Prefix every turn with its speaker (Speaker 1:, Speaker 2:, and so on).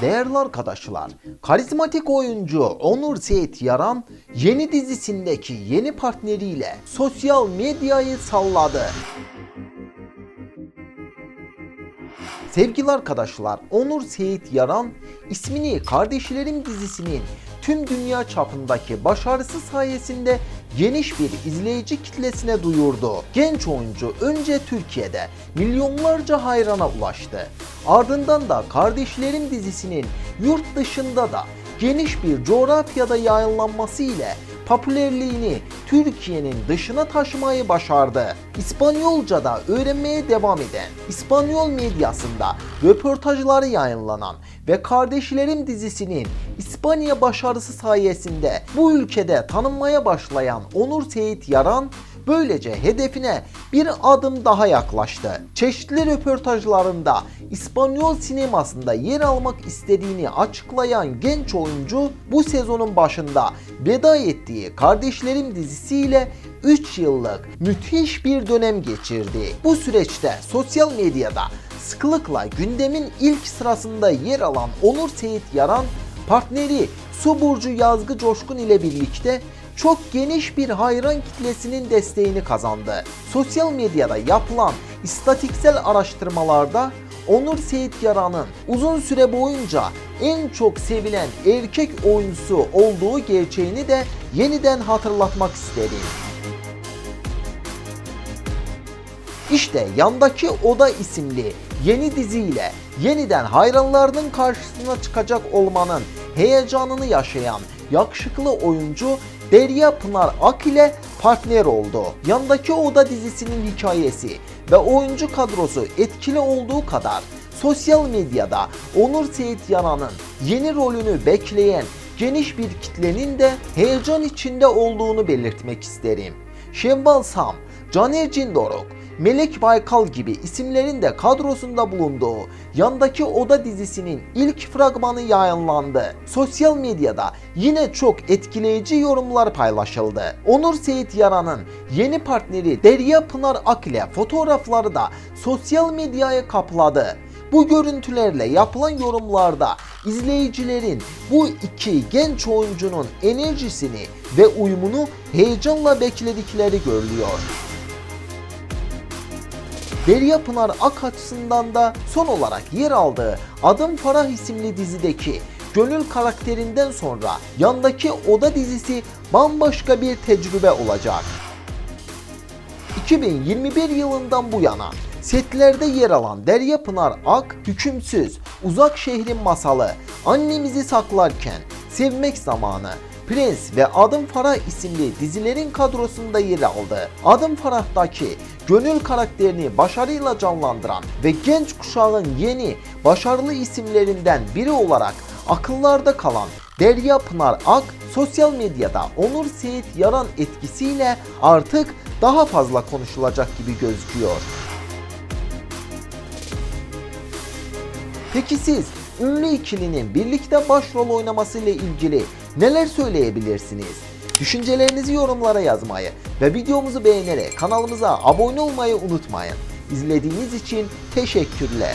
Speaker 1: Değerli arkadaşlar, karizmatik oyuncu Onur Seyit Yaran yeni dizisindeki yeni partneriyle sosyal medyayı salladı. Sevgili arkadaşlar, Onur Seyit Yaran ismini Kardeşlerim dizisinin tüm dünya çapındaki başarısı sayesinde geniş bir izleyici kitlesine duyurdu. Genç oyuncu önce Türkiye'de milyonlarca hayrana ulaştı. Ardından da Kardeşlerim dizisinin yurt dışında da geniş bir coğrafyada yayınlanması ile popülerliğini Türkiye'nin dışına taşımayı başardı. İspanyolca'da öğrenmeye devam eden, İspanyol medyasında röportajları yayınlanan ve Kardeşlerim dizisinin İspanya başarısı sayesinde bu ülkede tanınmaya başlayan Onur Seyit Yaran Böylece hedefine bir adım daha yaklaştı. Çeşitli röportajlarında İspanyol sinemasında yer almak istediğini açıklayan genç oyuncu bu sezonun başında veda ettiği Kardeşlerim dizisiyle 3 yıllık müthiş bir dönem geçirdi. Bu süreçte sosyal medyada sıklıkla gündemin ilk sırasında yer alan Onur Seyit Yaran partneri Su Burcu Yazgı Coşkun ile birlikte çok geniş bir hayran kitlesinin desteğini kazandı. Sosyal medyada yapılan istatiksel araştırmalarda Onur Seyit Yaran'ın uzun süre boyunca en çok sevilen erkek oyuncusu olduğu gerçeğini de yeniden hatırlatmak isterim. İşte Yandaki Oda isimli yeni diziyle yeniden hayranlarının karşısına çıkacak olmanın heyecanını yaşayan yakışıklı oyuncu Derya Pınar Ak ile partner oldu. Yandaki Oda dizisinin hikayesi ve oyuncu kadrosu etkili olduğu kadar sosyal medyada Onur Seyit Yanan'ın yeni rolünü bekleyen geniş bir kitlenin de heyecan içinde olduğunu belirtmek isterim. Şevval Sam, Caner Cindoruk, Melek Baykal gibi isimlerin de kadrosunda bulunduğu Yandaki Oda dizisinin ilk fragmanı yayınlandı. Sosyal medyada yine çok etkileyici yorumlar paylaşıldı. Onur Seyit Yaran'ın yeni partneri Derya Pınar Ak ile fotoğrafları da sosyal medyaya kapladı. Bu görüntülerle yapılan yorumlarda izleyicilerin bu iki genç oyuncunun enerjisini ve uyumunu heyecanla bekledikleri görülüyor. Derya Pınar Ak açısından da son olarak yer aldığı Adım Farah isimli dizideki Gönül karakterinden sonra yandaki Oda dizisi bambaşka bir tecrübe olacak. 2021 yılından bu yana setlerde yer alan Derya Pınar Ak, Hükümsüz, Uzak Şehrin Masalı, Annemizi Saklarken, Sevmek Zamanı, Prens ve Adım Farah isimli dizilerin kadrosunda yer aldı. Adım Farah'taki gönül karakterini başarıyla canlandıran ve genç kuşağın yeni, başarılı isimlerinden biri olarak akıllarda kalan Derya Pınar Ak sosyal medyada Onur Seyit Yaran etkisiyle artık daha fazla konuşulacak gibi gözüküyor. Peki siz ünlü ikilinin birlikte başrol oynaması ile ilgili neler söyleyebilirsiniz? Düşüncelerinizi yorumlara yazmayı ve videomuzu beğenerek kanalımıza abone olmayı unutmayın. İzlediğiniz için teşekkürler.